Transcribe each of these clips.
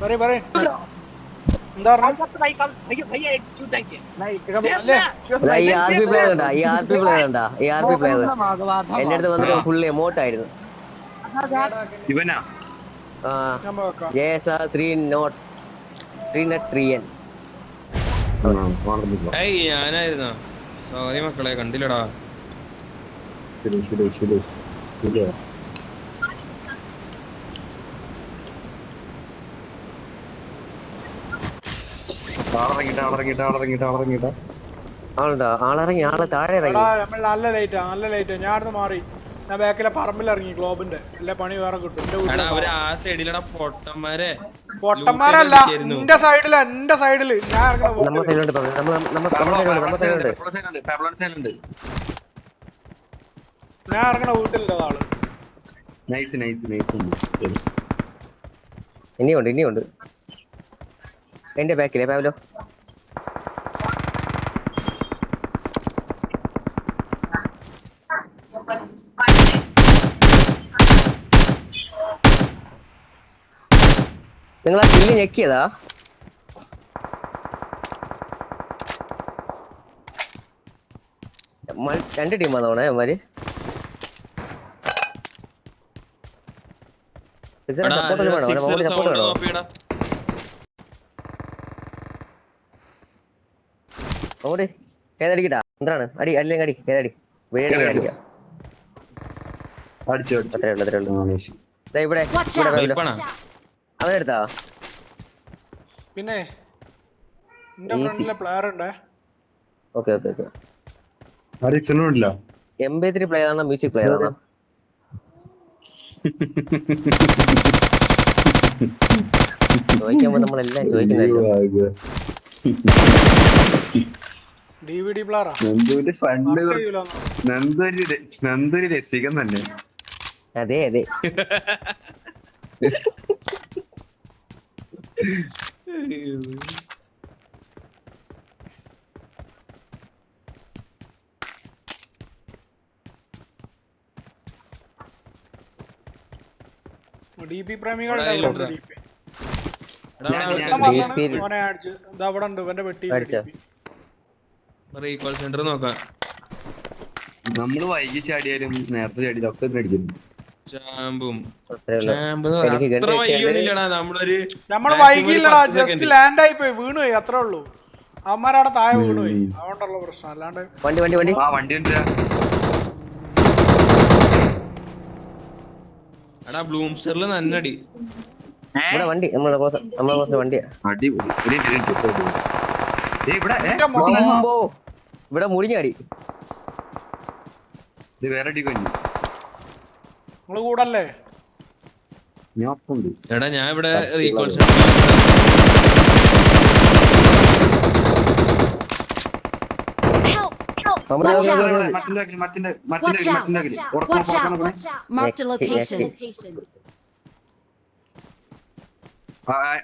പറയ് പറയ്. എന്താ എന്റെ അടുത്ത് വന്നിട്ട് ഫുള്ള് ആയിരുന്നു ത്രീ നോട്ട് ത്രീ ത്രീ എൻ ഞാനായിരുന്നോ? സോറി മക്കളെ കണ്ടില്ലടാ. ശരി ശരി ശരി. ശരി ആളിറങ്ങിട്ടാ ആളിറങ്ങിട്ടാ ആളിറങ്ങിട്ടാ ആളിറങ്ങിട്ടാ ആളുണ്ടോ? ആളിറങ്ങി ആൾ താഴെ ഇറങ്ങി. നമ്മൾ നല്ല ലൈറ്റ് നല്ല ലേറ്റാ ഞാൻ അടുത്ത് മാറി. ഞാൻ ബാക്കിലെ പറമ്പിൽ ഇറങ്ങി ഗ്ലോബിന്റെ എല്ലാ പണി വേറെ കിട്ടും. പൊട്ടന്മാരെ. പൊട്ടന്മാരല്ല. എന്റെ സൈഡിൽ എന്റെ സൈഡിൽ ഞാൻ ഞാൻ ഇറങ്ങണ വീട്ടിലുണ്ട് ആൾ നൈസ് നൈസ് നൈസ് ഇനിയുണ്ട് ഇനിയുണ്ട്. എന്റെ ബാക്കിലെ പാവലോ. നിങ്ങൾ ആ കില്ല് ഞെക്കിയതാ രണ്ട് ടീമാ തോണേ അവന്മാര്. സപ്പോർട്ട് വേണോ? സപ്പോർട്ട് വേണോ? ഓടി ഏതടിക്കട്ടാ എന്താണ്? അടി അല്ലെങ്കിൽ അടി ഏതടി വേടി അടിക്കാം അത്രേ ഉള്ളൂ അത്രേ ഉള്ളൂ. ആ, ഇവിടെ. അവനെടുത്താ പിന്നെ എന്റെ. ഫ്രണ്ടിലെ പ്ലെയർ ഉണ്ട്? Okay okay okay. അടിച്ചൊന്നുമില്ല M B player ആണോ? മ്യൂസിക് പ്ലെയർ ആണോ? ചോദിക്കുമ്പോ നമ്മളെല്ലാം ചോദിക്കുന്നല്ലോ ഡി വി ഡി പ്ലെയറാ നന്ദുവിന്റെ ഫണ്ട് നന്ദൂരി നന്ദൊരു രസികൻ തന്നെ. അതെ അതെ. ഡി പി പ്രേമികളുടെ അവിടെ ഉണ്ട്. ഇവന്റെ വെട്ടി? റീകോൾ സെന്റർ നോക്കാം. നമ്മൾ വൈകി ചാടിയാലും നേരത്തെ ചാടി ഒക്കെ അടിക്കുന്നു അത്രേ വൈകിയൊന്നുമില്ലടാ നമ്മളൊരു നമ്മൾ വൈകിയില്ലടാ. ജസ്റ്റ് ലാൻഡ് ആയി പോയി. വീണുപോയി അത്രേ ഉള്ളൂ. അവന്മാരവിടെ താഴെ വീണുപോയി അതുകൊണ്ടുള്ള പ്രശ്നം. അല്ലാണ്ട് വണ്ടി വണ്ടി വണ്ടി. ആ വണ്ടി ഉണ്ട്. എടാ ബ്ലൂംസ്റ്ററിൽ നന്നടി. വണ്ടി. നമ്മളെ വണ്ടിയാ. അടിപൊളി. ഇവിടെ ഇവിടെ മുടിഞ്ഞടി ഇത് വേറെ അടി കഴിഞ്ഞു. നിങ്ങൾ കൂടല്ലേ? എടാ ഞാൻ ഇവിടെ റീകോൾ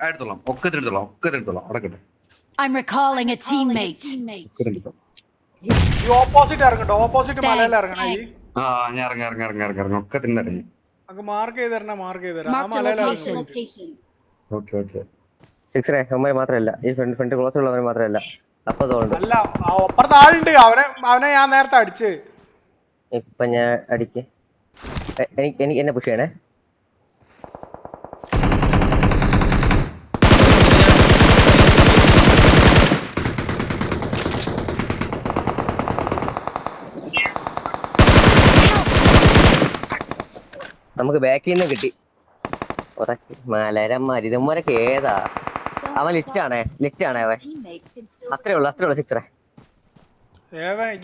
എടുത്തോളാം. ഒക്കെ എടുത്തോളാം ഒക്കെ എടുത്തോളാം അടക്കട്ടെ. I'm recalling a teammate. ഈ ഓപ്പോസിറ്റ് ഇറങ്ങട്ടോ ഓപ്പോസിറ്റ് മലയിൽ ഇറങ്ങണേ ഈ ആ ഞാൻ ഇറങ്ങി ഇറങ്ങി ഇറങ്ങി ഇറങ്ങി ഇറങ്ങി. ഒക്കെ തന്നെ ഇറങ്ങി. നമുക്ക് മാർക്ക് ചെയ്ത് തരണേ മാർക്ക് ചെയ്ത് തരാം ആ Marked a മലയിൽ location. ഇറങ്ങി ഓക്കെ ഓക്കെ. അമ്മയെ മാത്രമല്ല. ഈ ഫ്രണ്ട് ഫ്രണ്ട് ക്ലോസ് ഉള്ളവരെ മാത്രമല്ല. അപ്പൊ തോന്നുന്നു അല്ല ആ അപ്പുറത്ത് ആളുണ്ട് അവനെ അവനെ ഞാൻ നേരത്തെ അടിച്ച്. ഇപ്പൊ ഞാൻ അടിക്ക്. എ- എനിക്ക് എനിക്ക് എന്നെ പുഷ് ചെയ്യണേ? നമുക്ക് ബാക്കിൽ നിന്ന് കിട്ടി. മലരന്മാര് ഇതുമാരൊക്കെ ഏതാ? അവൻ ലിറ്റ് ആണേ. ലിറ്റ് ആണേ അവൻ. അത്രേ ഉള്ളു അത്രേ ഉള്ളു സിക്സറെ.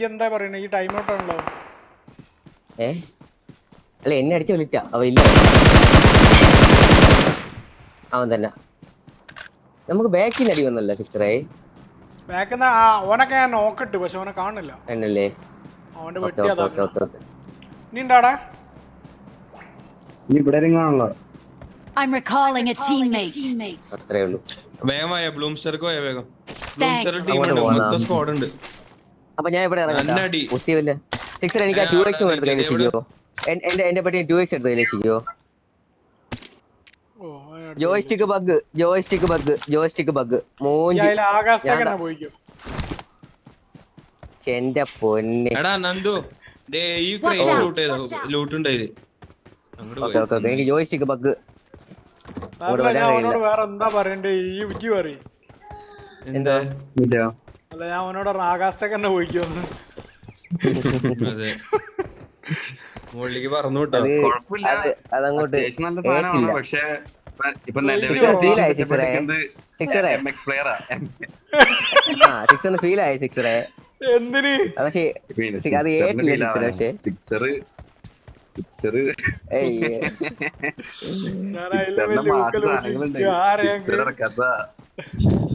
എന്താ ഈ ടൈം ഔട്ട് ആണല്ലോ. ഏ? അല്ല എന്നെ അടിച്ച വിളിച്ച അവ ഇല്ല. അവൻ തന്നെ. നമുക്ക് ബാക്കിൽ അടി വന്നല്ലോ ബാക്കുന്ന ഓനൊക്കെ ഞാൻ നോക്കിട്ട് പക്ഷെ ഓനെ കാണില്ല. എന്നല്ലേ അവന്റെ വെട്ടി അതാ നീ ഉണ്ടാടാ ഇവിടെ കാണുള്ള I'm recalling a teammate. അത്രേ ഉള്ളൂ വേഗം വായ ബ്ലൂംസ്റ്റർക്ക് പോയ വേഗം. ബ്ലൂംസ്റ്റർ. ടീം ഉണ്ട്. മൊത്തം സ്ക്വാഡ് ഉണ്ട്. അപ്പൊ ഞാൻ ഇവിടെ നല്ല അടി. ഇറങ്ങാം സിക്സർ എനിക്ക് ആ ഞാൻ ടു അവിടെ എക്സ് എടുത്ത് എവിടെ? വെച്ചിരിക്കുമോ എന്റെ എന്റെ പറ്റി ടു എക്സ് എടുത്ത് കയ്യിൽ വെച്ചിരിക്കുമോ ഓ അവൻ joystick bug joystick bug joystick bug മൂഞ്ചി അതിൽ ആകാശത്തേക്ക് ഞാൻ തന്നെ പോയിക്കും. എന്റെ പൊന്നെ. എടാ നന്ദു. ദേ ഈ ക്രേസ് ക്രൈം out, ലൂട്ട് ചെയ്തു. ലൂട്ട് ഉണ്ടായിൽ അങ്ങോട്ട് ഓക്കെ ഓക്കെ ഓക്കെ. എനിക്ക് ജോയ്സ്റ്റിക്ക് ബഗ് അല്ല, വരാൻ കഴിയില്ല. വേറെ എന്താ പറയണ്ടേ? ഈ പറയും. എന്താ? ഇല്ല. അല്ല ഞാൻ അവനോട് ആകാശത്തേക്ക് തന്നെ പോയിക്കുമെന്ന് അതെ. മുകളിലേക്ക് പറഞ്ഞു വിട്ടോ. അത് കുഴപ്പമില്ല. അത് അതങ്ങോട്ട് അത്യാവശ്യം നല്ല സാധനമാണ് ഏറ്റില്ല പക്ഷെ ഇപ്പൊ Feel feel ആയി സിക്സറെ. സിക്സറെ. എക്സ് പ്ലെയറാ ആ. സിക്സ് ഒന്ന് ഫീൽ ആയി സിക്സറെ എന്തിന്? പക്ഷേ അത് ഏറ്റില്ല സിക്സറെ പക്ഷേ സിക്സർ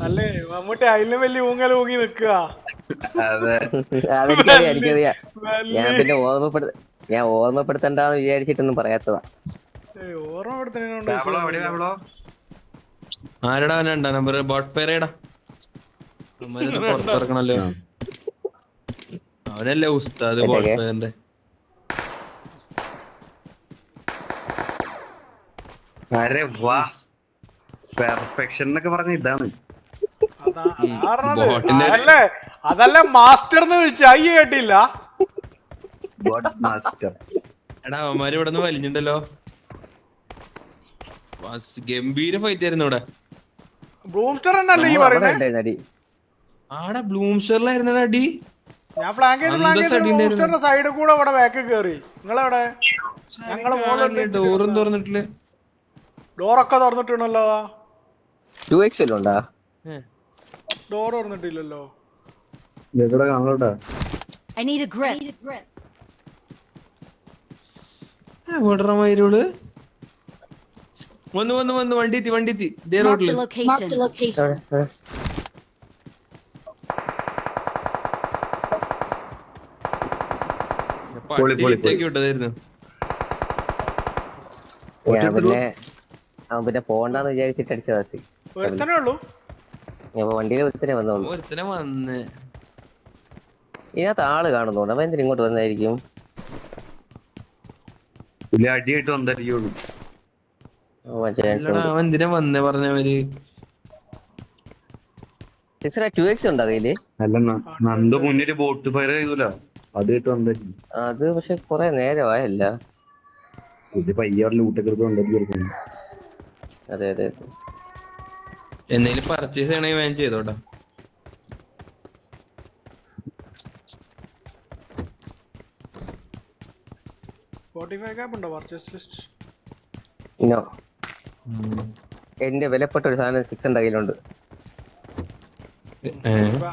അല്ലേ മമ്മൂട്ടി അതിലും വലിയ ഊങ്ങൽ ഊങ്ങി നിക്കുക ഞാൻ പിന്നെ ഓർമ്മപ്പെടുത്ത ഞാൻ ഓർമ്മപ്പെടുത്തണ്ടെന്ന് വിചാരിച്ചിട്ടൊന്നും പറയാത്തതാ. ആരടാ രണ്ടാം നമ്പർ? ബോട്ട് പേരേടാ പുറത്തിറക്കണല്ലോ അവനല്ലേ ഉസ്താദ് ബോട്ട് പേരിന്റെ അരെ വാ. പെർഫെക്ഷൻ എന്നൊക്കെ പറഞ്ഞ ഇതാണ്. അതല്ലേ അതല്ലേ മാസ്റ്റർ എന്ന് വിളിച്ച അയ്യോ കേട്ടില്ല. ഗോഡ് മാസ്റ്റർ എടാ അവന്മാര് ഇവിടെ നിന്ന് വലിഞ്ഞിണ്ടല്ലോ ഗംഭീര ഫൈറ്റ് ആയിരുന്നു ഇവിടെ. ബ്ലൂംസ്റ്റർ എന്നല്ലേ ഈ പറയുന്നത് ഉണ്ടായിരുന്നു അടി ആടെ ബ്ലൂംസ്റ്ററിലായിരുന്നടാ അടി. ഞാൻ പ്ലാൻ ചെയ്ത് പ്ലാൻ ചെയ്ത് സൈഡിൽ കൂടെ അവിടെ ബാക്ക് കയറി നിങ്ങളെവിടെ? ഞങ്ങൾ മുകളിൽ ഡോറും തുറന്നിട്ടില്ല. ഡോറൊക്കെ തുറന്നിട്ടുണ്ടല്ലോ. ടു എക്സ് എല്ലാം ഉണ്ടാ? ഡോർ തുറന്നിട്ടില്ലല്ലോ. ഇവിടെ കാണലോട്ടാ I need a grip. എവിടെടാ മയിലോൾ വന്ന് വന്ന് വന്ന് വണ്ടി എത്തി വണ്ടി എത്തി. ഇതേ Marked റോഡിൽ a location. പൊളി, പൊളി, വിട്ടതായിരുന്നു ഞാൻ പിന്നെ അവൻ പിന്നെ പോണ്ടെന്ന് വിചാരിച്ചിട്ട് അടിച്ചതാ സി. ഒരുത്തനേ ഉള്ളൂ. വണ്ടിയിൽ ഒരുത്തനെ വന്നോളൂ. ഒരുത്തനെ വന്ന്. ഇതിനകത്ത് ആൾ കാണുന്നുണ്ട്. അവൻ എന്തിനും ഇങ്ങോട്ട് വന്നായിരിക്കും വലിയ അടിയായിട്ട് അവൻ എന്തിനാ വന്നേ പറഞ്ഞവര്? ബോട്ട് ഫയർ ചെയ്തൂല അത് പക്ഷെ കൊറേ നേരമായല്ല ഇത് അതെ അതെ. എന്തെങ്കിലും പർച്ചേസ് ചെയ്യണമെങ്കിൽ വേഗം ചെയ്തോട്ടാ. എന്റെ വിലപ്പെട്ട ഒരു സാധനം സിക്സ് എന്റെ കയ്യിലുണ്ട്.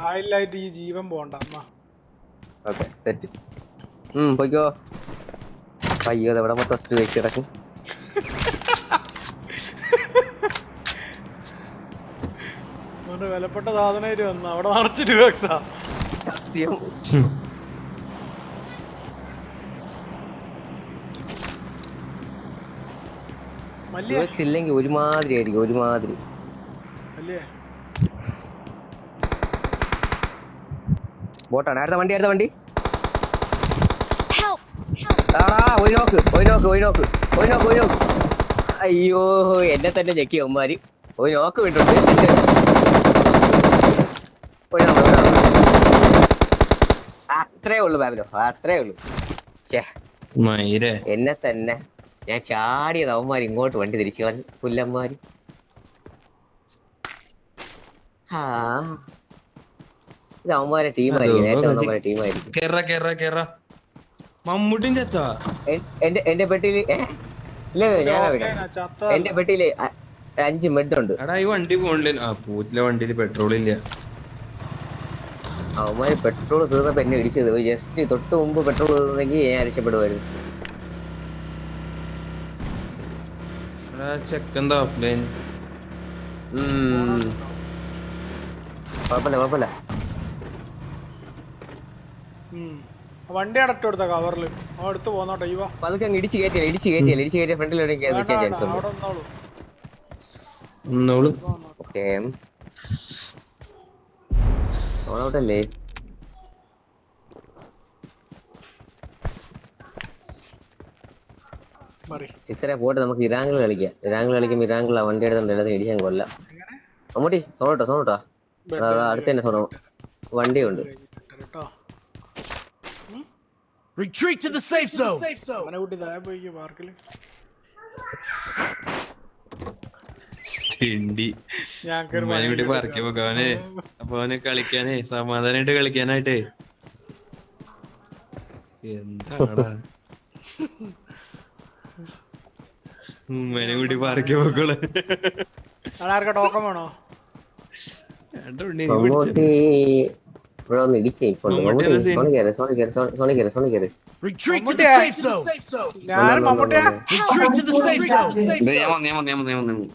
ആയില്ലായിട്ട് ഈ ജീവൻ പോണ്ട ഓക്കെ ഉം പോയിക്കോ. അയ്യോ എവിടെ മൊത്തം ടു കിടക്കും. അതുകൊണ്ട് വിലപ്പെട്ട സാധനമായിട്ട് വന്ന. അവിടെ നിറച്ച് രൂപ ഇല്ലെങ്കിൽ ഒരുമാതിരി ആയിരിക്കും ഒരുമാതിരി. ബോട്ടാണ്. അടുത്ത വണ്ടി അടുത്ത വണ്ടി? ആടാ ഒരു നോക്ക് ഒരു നോക്ക് ഒരു നോക്ക് ഒരു നോക്ക് ഒരു നോക്ക് അയ്യോ എന്നെ തന്നെ ഞെക്കി അവന്മാര്. ഒരു നോക്ക് വിട്ടുണ്ട് നോക്ക്. അത്രേ ഉള്ളു ബാബിലോ അത്രേ ഉള്ളു. എന്നെ തന്നെ ഞാൻ ചാടിയത് അവന്മാർ ഇങ്ങോട്ട് വണ്ടി തിരിച്ചു കളഞ്ഞു പുല്ലന്മാര്. ഇത് അവന്മാരെ ടീമായിരിക്കും ഏറ്റവും അവന്മാരെ ടീമായിരിക്കും കേറ കേറ കേറ. മമ്മൂട്ടിയും ചത്താ? എന്റെ എന്റെ പെട്ടിയിൽ? ഇല്ല ഞാൻ എന്റെ പെട്ടിയിൽ അഞ്ച് മെഡുണ്ട്. ഉണ്ട് എടാ ഈ വണ്ടി പോണില്ല. ആ പൂത്തിലെ വണ്ടിയിൽ പെട്രോൾ ഇല്ല. അവന്മാര് പെട്രോൾ തീർന്നപ്പോ എന്നെ ഇടിച്ചത്. ജസ്റ്റ് തൊട്ട് മുമ്പ് പെട്രോൾ തീർന്നെങ്കിൽ ഞാൻ രക്ഷപ്പെടുമായിരുന്നു ചെക്കെന്താ. കുഴപ്പമില്ല കുഴപ്പമില്ല ഉം. വണ്ടി അടക്കം കൊടുത്ത കവറിൽ അടുത്ത് പോന്നോട്ടെ ഈ വാ അപ്പൊ അതൊക്കെ അങ്ങ് ഇടിച്ച് കയറ്റിയല്ല ഇടിച്ച് കയറ്റിയല്ല ഇടിച്ച് കയറ്റിയ ഫ്രണ്ടിൽ എവിടെയെങ്കിലും അവിടെ മറി സിക്സറെ പോയിട്ട് നമുക്ക് ഇറാങ്കിൾ കളിക്കാം ഇറാങ്കിൾ കളിക്കുമ്പോൾ ഇറാങ്കിൾ ആ വണ്ടി എടുത്തോണ്ട് ഇടിക്കാൻ കൊല്ലാം മമ്മൂട്ടി സോണോട്ടോ സോണോട്ടോ അടുത്ത് തന്നെ സോണോ വണ്ടിയുണ്ട് Retreat to the safe zone. അവനെ കൂട്ടി ഞങ്ങൾക്കൊരു ഉമ്മാനെ കൂട്ടി പറക്കി പോകാനെ അപ്പൊ അവന് കളിക്കാനേ സമാധാനായിട്ട് കളിക്കാനായിട്ടേ. എന്താടാ? ഉമ്മനെ കൂടി പറക്കി പോക്കോളെ ടോക്കൺ വേണോ? ഇവിടെ ഒന്ന് ഇടിച്ചേ. സോണി കയറി സോണി കയറി സോണി കയറി സോണി കയറി Retreat to the മമ്മൂട്ടിയാ. safe zone. ഞാൻ മമ്മൂട്ടിയാ Retreat to the safe zone. നിയമം നിയമം നിയമം നിയമം നിയമം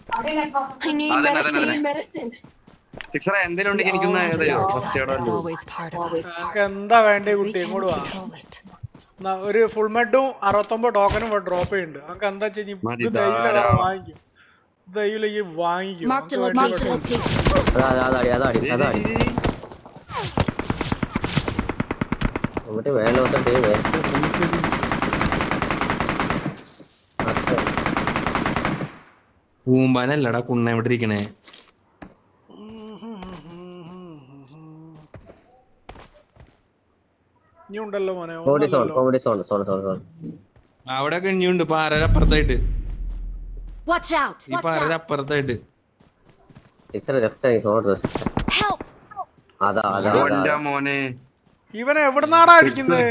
I need Adana, medicine. Adana. medicine. സിക്സറെ എന്തെങ്കിലും ഉണ്ടെങ്കിൽ എനിക്കൊന്ന് ഫസ്റ്റ് എയ്ഡോ always part of us. ഞങ്ങൾക്ക് എന്താ വേണ്ടേ കുട്ടി We ഇങ്ങോട്ട് വാ control it. എന്നാ ഒരു ഫുൾ മെഡും അറുപത്തൊമ്പത് ടോക്കനും ഡ്രോപ്പ് ചെയ്യുന്നുണ്ട് നമുക്ക് എന്താ വെച്ചാൽ മതി, ഇത് ദൈവം ധാരാളം. വാങ്ങിക്കും ദൈവം ഈ വാങ്ങിക്കും Marked a നമുക്ക് വേണ്ടി location. അതാ അതാ അതാടി അതാടി അതാടി മമ്മൂട്ടി വേണ്ട ടീം പൂമ്പാനല്ലടാ കുണ്ണ എവിടെ ഇരിക്കണേ? മോനെ അവിടെ ഒക്കെ ഇനിയുണ്ട് പാറര അപ്പുറത്തായിട്ട്. ഈ അപ്പുറത്തായിട്ട്. ഇവനെ എവിടുന്നാടാ അടിക്കുന്നത്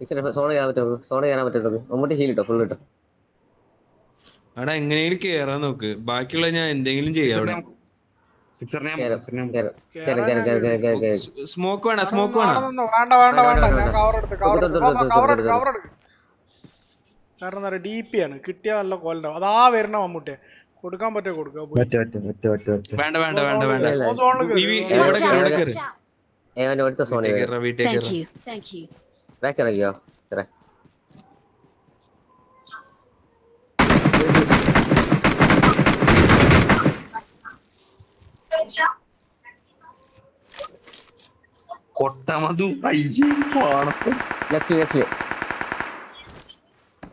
സോണ ചെയ്യാൻ സോൺ സോണ പറ്റുമോ സോൺ കയറാൻ പറ്റുമോ മമ്മൂട്ടി ഹീൽ ഇട്ടോ ഫുൾ ഇട്ടോ? അവിടെ എങ്ങനെയെങ്കിലും കേറാൻ നോക്ക്. ബാക്കിയുള്ള ഞാൻ എന്തെങ്കിലും ചെയ്യാം അവിടെ. സ്മോക്ക് വേണം? സ്മോക്ക് വേണ വേണം? വേണ്ട വേണ്ട വേണ്ട ഞാൻ കവർ എടുത്ത് കവർ എടുത്ത്. കവർ എടുത്ത് കവർ എടുക്ക് കാരണം എന്താ ഡി പി ആണ്. കിട്ടിയ നല്ല കൊല്ലം അതാ വരണം മമ്മൂട്ടിയെ. കൊടുക്കാൻ പറ്റുമോ? കൊടുക്കുക വേണ്ട വേണ്ട വേണ്ട വേണ്ട. ഇല്ല, ഓ സോണിൽ ഈ വി- കേറ്. ഇവിടെ കേറ്, ഇവിടെ Watch കേറ്. out. ഏവന്റെ അടുത്ത സോണി വീട്ടിൽ കേറാം വീട്ടിൽ Thank കേറാം you. Thank you. ബാക്ക് ഇറങ്ങിയോ ഇത്ര കൊട്ടമതു അയ്യോ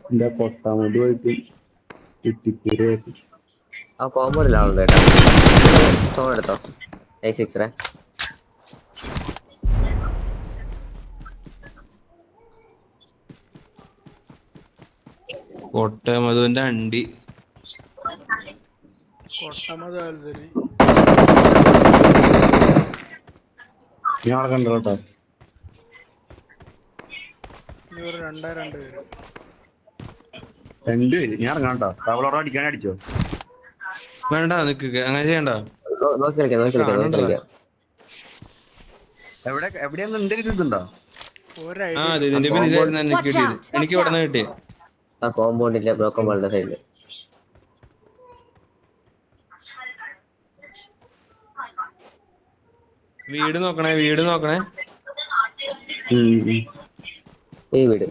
എന്റെ കൊട്ടമതു ആയിട്ട് ചുറ്റിപ്പൂരായിട്ട് ആ കോമ്പൗണ്ടിലാണുണ്ട് കേട്ടോ സോൺ എടുത്തോ. ഐ സിക്സ് കൊട്ട മധുവിന്റെ അണ്ടി. കൊട്ടമത് ഞാൻ അവിടെ കണ്ടു കേട്ടോ ഇനി രണ്ട് പേര്? ഞാൻ ഇറങ്ങാം കേട്ടോ അടിക്കാൻ അടിച്ചോ? വേണ്ട നിക്ക് അങ്ങനെ ചെയ്യണ്ട. എവിടെ എവിടെയാന്ന് എന്റെ ഇതുണ്ടോ? ആ ഐഡിയ അതെ ഇതിന്റെ പിന്നിലായിരുന്നു എനിക്ക് കിട്ടി കിട്ടിയത്. എനിക്ക് ഇവിടെ നിന്ന് കിട്ടിയത് ആ കോമ്പൗണ്ടില്ല ബോളിന്റെ സൈഡിൽ വീട് നോക്കണേ വീട് നോക്കണേ. ഈ വീട്.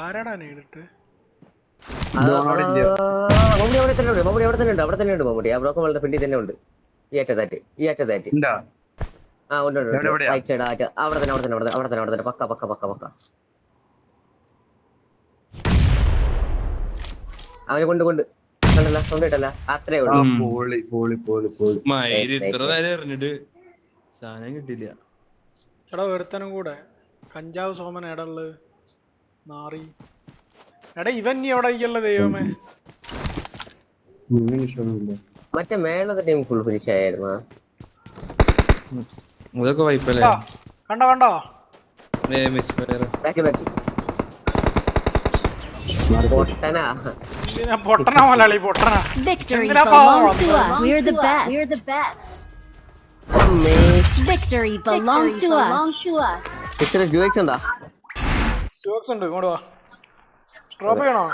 ആരാടാ നേരിട്ട് അത് അവിടെ തന്നെ ഉണ്ട് മമ്മൂട്ടി അവിടെ തന്നെ ഉണ്ട് ആ തന്നെ ഉണ്ട്. ഈ അറ്റത്തായിട്ട് ഈ അറ്റത്തായിട്ട്. ഉണ്ടാ ആ ഉണ്ട് ഉണ്ട്, റൈറ്റ് സൈഡ് അവിടെ തന്നെ അവിടെ തന്നെ അവിടെ അവിടെ തന്നെ അവിടെ തന്നെ. പക്ക പക്ക പക്ക പക്ക. അവനെ കൊണ്ട് കൊണ്ട്. കണ്ടല്ല കൊണ്ടിട്ടല്ല അത്രേ ഉള്ളൂ. പോളി പോളി പോളി പോളി. മയിൽ ഇത്ര നേരം എറിഞ്ഞിട്ട് സാധനം കിട്ടില്ല എടാ ഒരുത്തനും കൂടെ. കഞ്ചാവ് സോമൻ എടാ ഉള്ളത് നാറി. എടാ ഇവൻ നീ എവിടെ ഇരിക്കല്ല ദൈവമേ? മറ്റേ മേളത്തെ ടീം ഫുൾ ഫിനിഷ് ആയിരുന്നു? അതൊക്കെ വൈപ്പല്ലേ കണ്ടോ കണ്ടോ മിസ് ഫയർ ബാക്ക് ബാക്ക് പൊട്ടനാ പൊട്ടനാ മലയാളി പൊട്ടനാ wrong. us. We're the best. We're the best. Victory belongs to belongs us. ഇത്ര ജോയിച്ചുണ്ടാ ജോക്സ് ഉണ്ട് ഇങ്ങോട്ട് വാ ഡ്രോപ്പ് ചെയ്യണോ